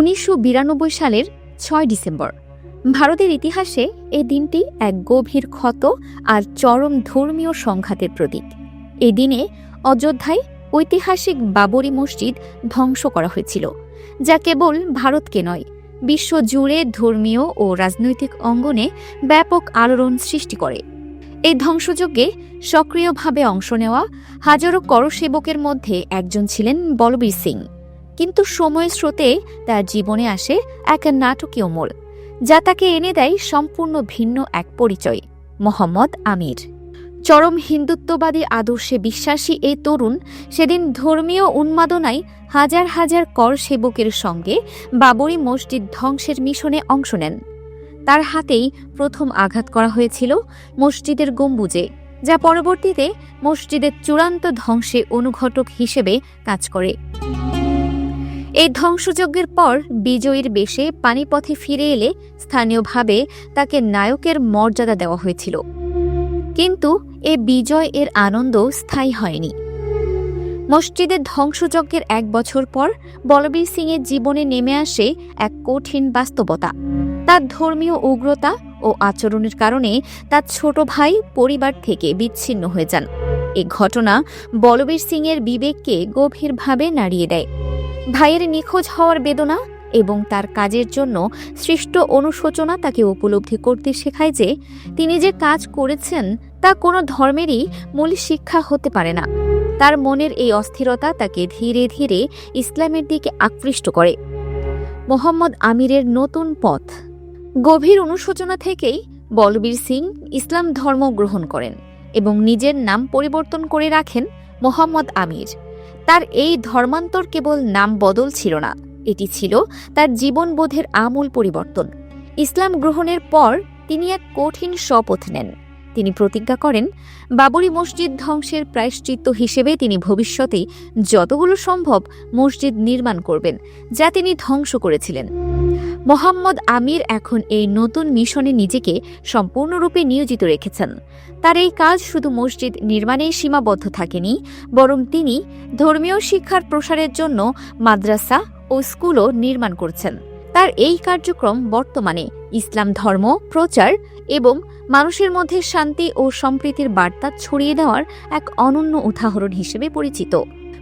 উনিশশো বিরানব্বই সালের ছয় ডিসেম্বর। ভারতের ইতিহাসে এই দিনটি এক গভীর ক্ষত আর চরম ধর্মীয় সংঘাতের প্রতীক। এই দিনে অযোধ্যায় ঐতিহাসিক বাবরি মসজিদ ধ্বংস করা হয়েছিল, যা কেবল ভারতকে নয়, বিশ্ব জুড়ে ধর্মীয় ও রাজনৈতিক অঙ্গনে ব্যাপক আলোড়ন সৃষ্টি করে। এই ধ্বংসযজ্ঞে সক্রিয়ভাবে অংশ নেওয়া হাজারো করসেবকের মধ্যে একজন ছিলেন বলবীর সিং। কিন্তু সময়ের স্রোতে তার জীবনে আসে এক নাটকীয় মোড় যা তাকে এনে দেয় সম্পূর্ণ ভিন্ন এক পরিচয়, মোহাম্মদ আমির। চরম হিন্দুত্ববাদী আদর্শে বিশ্বাসী এই তরুণ সেদিন ধর্মীয় উন্মাদনায় হাজার হাজার কর সেবকের সঙ্গে বাবরি মসজিদ ধ্বংসের মিশনে অংশ নেন। তার হাতেই প্রথম আঘাত করা হয়েছিল মসজিদের গম্বুজে, যা পরবর্তীতে মসজিদের চূড়ান্ত ধ্বংসে অনুঘটক হিসেবে কাজ করে। এই ধ্বংসযজ্ঞের পর বিজয়ীর বেশে পানিপথে ফিরে এলে স্থানীয়ভাবে তাকে নায়কের মর্যাদা দেওয়া হয়েছিল। কিন্তু এ বিজয় এর আনন্দ স্থায়ী হয়নি। মসজিদের ধ্বংসযজ্ঞের এক বছর পর বলবীর সিংয়ের জীবনে নেমে আসে এক কঠিন বাস্তবতা। তার ধর্মীয় উগ্রতা ও আচরণের কারণে তার ছোট ভাই পরিবার থেকে বিচ্ছিন্ন হয়ে যান। এ ঘটনা বলবীর সিংয়ের বিবেককে গভীরভাবে নাড়িয়ে দেয়। ভাইয়ের নিখোঁজ হওয়ার বেদনা এবং তার কাজের জন্য সৃষ্ট অনুশোচনা তাকে উপলব্ধি করতে শেখায় যে তিনি যে কাজ করেছেন তা কোনো ধর্মেরই মূল শিক্ষা হতে পারে না। তার মনের এই অস্থিরতা তাকে ধীরে ধীরে ইসলামের দিকে আকৃষ্ট করে। মোহাম্মদ আমিরের নতুন পথ। গভীর অনুশোচনা থেকেই বলবীর সিং ইসলাম ধর্ম গ্রহণ করেন এবং নিজের নাম পরিবর্তন করে রাখেন মোহাম্মদ আমির। তার এই ধর্মান্তর কেবল নাম বদল ছিল না, এটি ছিল তার জীবনবোধের আমূল পরিবর্তন। ইসলাম গ্রহণের পর তিনি এক কঠিন শপথ নেন। তিনি প্রতিজ্ঞা করেন, বাবরি মসজিদ ধ্বংসের প্রায়শ্চিত্ত হিসেবে তিনি ভবিষ্যতে যতগুলো সম্ভব মসজিদ নির্মাণ করবেন, যা তিনি ধ্বংস করেছিলেন। মোহাম্মদ আমির এখন এই নতুন মিশনে নিজেকে সম্পূর্ণরূপে নিয়োজিত রেখেছেন। তার এই কাজ শুধু মসজিদ নির্মাণেই সীমাবদ্ধ থাকেনি, বরং তিনি ধর্মীয় শিক্ষার প্রসারের জন্য মাদ্রাসা ও স্কুলও নির্মাণ করছেন। তার এই কার্যক্রম বর্তমানে ইসলাম ধর্ম, প্রচার এবং মানুষের মধ্যে শান্তি ও সম্প্রীতির বার্তা ছড়িয়ে দেওয়ার এক অনন্য উদাহরণ হিসেবে পরিচিত।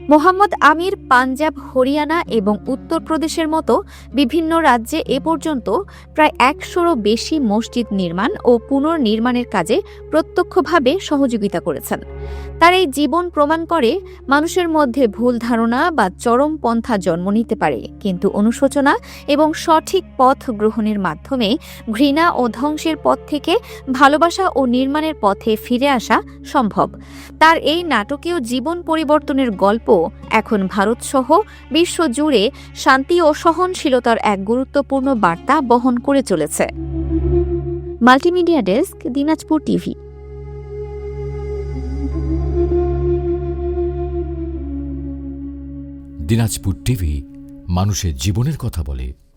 মোহাম্মদ আমির পাঞ্জাব, হরিয়ানা এবং উত্তরপ্রদেশের মতো বিভিন্ন রাজ্যে এ পর্যন্ত প্রায় একশোরও বেশি মসজিদ নির্মাণ ও পুনর্নির্মাণের কাজে প্রত্যক্ষভাবে সহযোগিতা করেছেন। তার এই জীবন প্রমাণ করে মানুষের মধ্যে ভুল ধারণা বা চরম পন্থা জন্ম নিতে পারে, কিন্তু অনুশোচনা এবং সঠিক পথ গ্রহণের মাধ্যমে ঘৃণা ও ধ্বংসের পথ থেকে ভালোবাসা ও নির্মাণের পথে ফিরে আসা সম্ভব। তার এই নাটকীয় জীবন পরিবর্তনের গল্প এখন ভারতসহ বিশ্ব জুড়ে শান্তি ও সহনশীলতার এক গুরুত্বপূর্ণ বার্তা বহন করে চলেছে। Multimedia desk, Dinajpur TV. Dinajpur TV মানুষের জীবনের কথা বলে।